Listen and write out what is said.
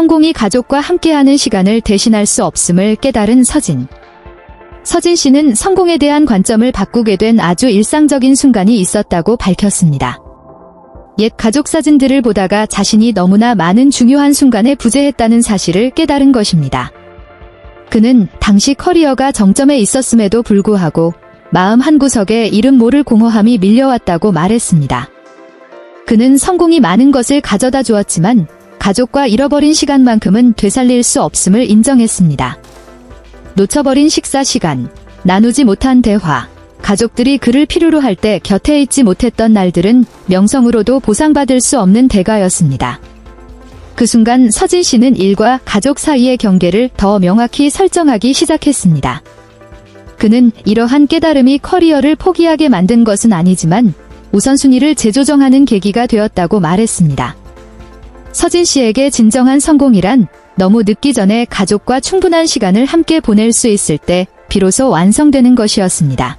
성공이 가족과 함께하는 시간을 대신할 수 없음을 깨달은 서진. 서진 씨는 성공에 대한 관점을 바꾸게 된 아주 일상적인 순간이 있었다고 밝혔습니다. 옛 가족 사진들을 보다가 자신이 너무나 많은 중요한 순간에 부재했다는 사실을 깨달은 것입니다. 그는 당시 커리어가 정점에 있었음에도 불구하고 마음 한구석에 이름 모를 공허함이 밀려왔다고 말했습니다. 그는 성공이 많은 것을 가져다 주었지만 가족과 잃어버린 시간만큼은 되살릴 수 없음을 인정했습니다. 놓쳐버린 식사 시간, 나누지 못한 대화, 가족들이 그를 필요로 할 때 곁에 있지 못했던 날들은 명성으로도 보상받을 수 없는 대가였습니다. 그 순간 서진 씨는 일과 가족 사이의 경계를 더 명확히 설정하기 시작했습니다. 그는 이러한 깨달음이 커리어를 포기하게 만든 것은 아니지만 우선순위를 재조정하는 계기가 되었다고 말했습니다. 서진 씨에게 진정한 성공이란 너무 늦기 전에 가족과 충분한 시간을 함께 보낼 수 있을 때 비로소 완성되는 것이었습니다.